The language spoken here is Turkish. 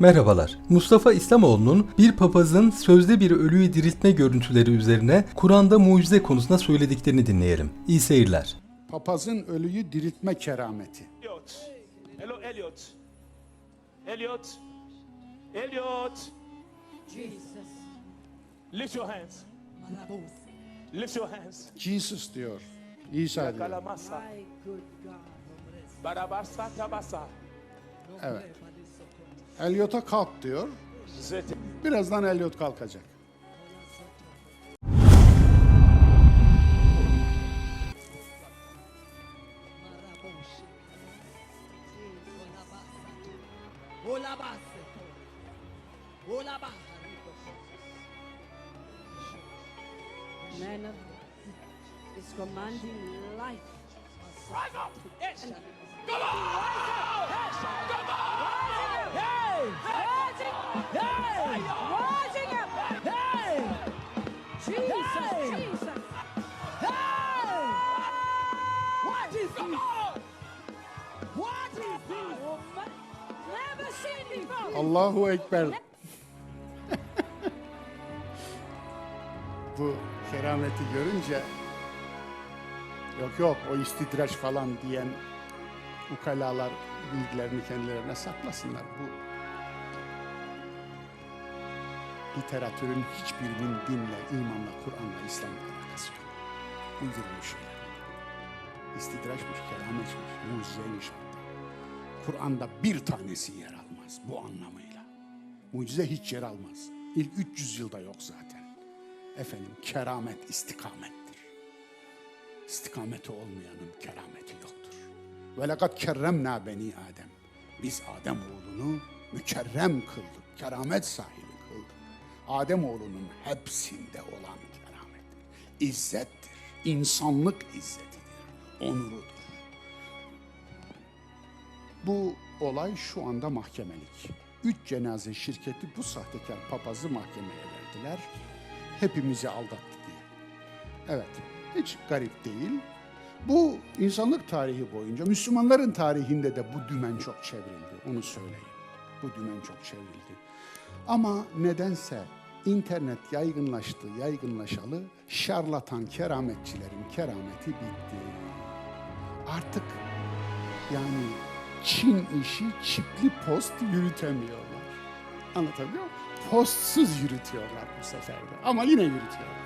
Merhabalar. Mustafa İslamoğlu'nun bir papazın sözde bir ölüyü diriltme görüntüleri üzerine Kur'an'da mucize konusunda söylediklerini dinleyelim. İyi seyirler. Papazın ölüyü diriltme kerameti. Elliot. Hello, Elliot. Elliot. Elliot. Jesus. Lift your hands. Lift your hands. Jesus diyor. İsa diyor. Kalamasa. My good God. Barabasa tabasa. Evet. Elliot'a kalk diyor. Birazdan Elliot kalkacak. Man of is commanding life. Rise up. Allahu Ekber. Bu kerameti görünce yok yok o istidraç falan diyen ukalalar bilgilerini kendilerine saklasınlar. Bu literatürün hiçbirinin dinle, imanla, Kur'an'la, İslam'la alakası yok. Uydurulmuş şeyler. İstidraçmış, kerametmiş, mucizeymiş hatta. Kur'an'da bir tanesi yer almaz bu anlamıyla. Mucize hiç yer almaz. İlk 300 yılda yok zaten. Efendim keramet istikamettir. İstikameti olmayanın kerameti yoktur. Ve lekad kerremna beni Adem. Biz Adem oğlunu mükerrem kıldık. Keramet sahibi Adem oğlunun hepsinde olan keramettir. İzzettir. İnsanlık izzetidir. Onurudur. Bu olay şu anda mahkemelik. Üç cenaze şirketi bu sahtekar papazı mahkemeye verdiler. Hepimizi aldattı diye. Evet, hiç garip değil. Bu insanlık tarihi boyunca, Müslümanların tarihinde de bu dümen çok çevrildi. Onu söyleyeyim. Bu dümen çok çevrildi. Ama nedense İnternet yaygınlaştı, yaygınlaşalı şarlatan kerametçilerin kerameti bitti. Artık yani Çin işi çipli post yürütemiyorlar. Anlatabiliyor muyum? Postsuz yürütüyorlar bu sefer de ama yine yürütüyorlar.